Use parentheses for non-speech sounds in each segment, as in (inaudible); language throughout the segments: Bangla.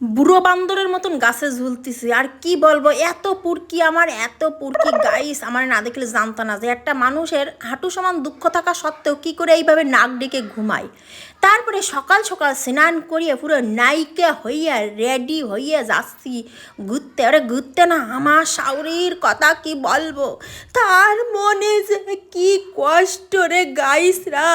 বুড়ো বান্দরের মতন গাছে ঝুলতেছি। আর কি বলব, এত পুরকি আমার, এত পুরকি গাইস আমার না দেখলে জানতো না যে একটা মানুষের হাঁটু সমান দুঃখ থাকা সত্ত্বেও কি করে এইভাবে নাক ডেকে ঘুমায়। তারপরে সকাল সকাল স্নান করিয়ে পুরো নাইকে হইয়া রেডি হইয়া যাচ্ছি। ঘুরতে, আরে ঘুরতে না, আমার শাউরির কথা কি বলব? তার মনে যে কি কষ্ট রে গাইসরা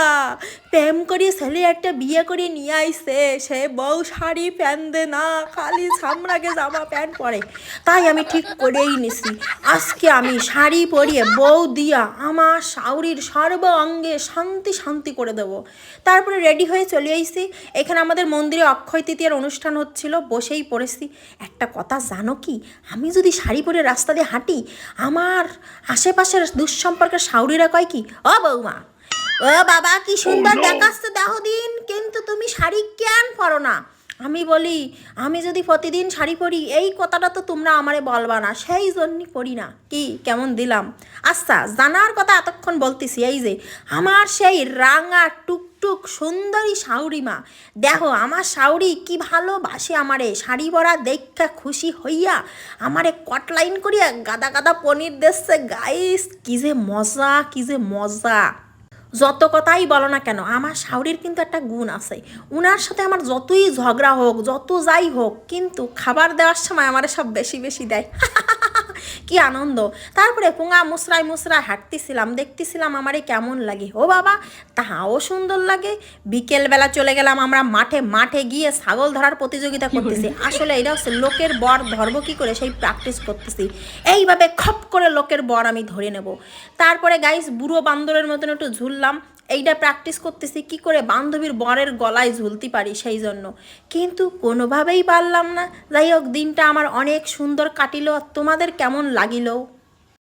প্রেম করিয়ে ছেলে একটা বিয়ে করে নিয়ে আইসে সে বউ শাড়ি দে না। খালি ছামড়াকে জামা প্যান্ট পরে। তাই আমি ঠিক করেই নিছি। আজকে আমি শাড়ি পরিয়ে বউ দিয়া আমার শাউরির সর্ব অঙ্গে শান্তি শান্তি করে দেবো। তারপরে রেডি হয়ে চলে আইসি এখানে আমাদের মন্দিরে অক্ষয় তৃতীয়ার অনুষ্ঠান হচ্ছিল বসেই পড়েছি। একটা কথা জানো কি? আমি যদি শাড়ি পরে রাস্তা দিয়ে হাঁটি আমার আশেপাশের দুঃসম্পর্কের শাউরিরা কয় কি? ও বৌমা ও বাবা কি সুন্দর দেখাচ্ছে দেহ দিন কিন্তু তুমি শাড়ি কেন পরো না? আমি বলি, আমি যদি প্রতিদিন শাড়ি পরি, এই কথাটা তো তোমরা আমারে বলবা না, সেই জন্যই পরি না। কি, কেমন দিলাম? আচ্ছা জানার কথা এতক্ষণ বলতেছি, এই যে, আমার সেই রাঙা, টুকটুক, সুন্দরী শাউরি মা, দেখো, আমার শাউরি কি ভালোবাসে আমারে, শাড়ি পরা দেখা খুশি হইয়া আমারে কটলাইন করিয়া গাদা গাদা পনির দিচ্ছে গাইস কি যে মজা, কি যে মজা। যত কথাই বলো না কেন, আমার শাওরির কিন্তু একটা গুণ আছে। উনার সাথে আমার যতই ঝগড়া হোক, যত যাই হোক, কিন্তু খাবার দেওয়ার সময় আমার সব বেশি বেশি দেয়। (laughs) কি আনন্দ। তারপরে পুঙা মুসরাই মুসরাই হাঁটতেছিলাম দেখতেছিলাম আমারে কেমন লাগে। ও বাবা তাহাও সুন্দর লাগে। বিকেলবেলা চলে গেলাম আমরা মাঠে মাঠে গিয়ে ছাগল ধরার প্রতিযোগিতা করতেছি। আসলে এটা হচ্ছে লোকের বর ধরবো কি করে সেই প্র্যাকটিস করতেছি। এইভাবে খপ করে লোকের বর আমি ধরে নেব। তারপরে গাইস বুড়ো বান্দরের মতন একটু ঝুললাম। এইটা প্র্যাকটিস করতেছি, কি করে বান্ধবীর বরের গলায় ঝুলতে পারি সেই জন্য। কিন্তু কোনোভাবেই পারলাম না। যাই হোক, দিনটা আমার অনেক সুন্দর কাটিল। আর তোমাদের কেমন লাগিল?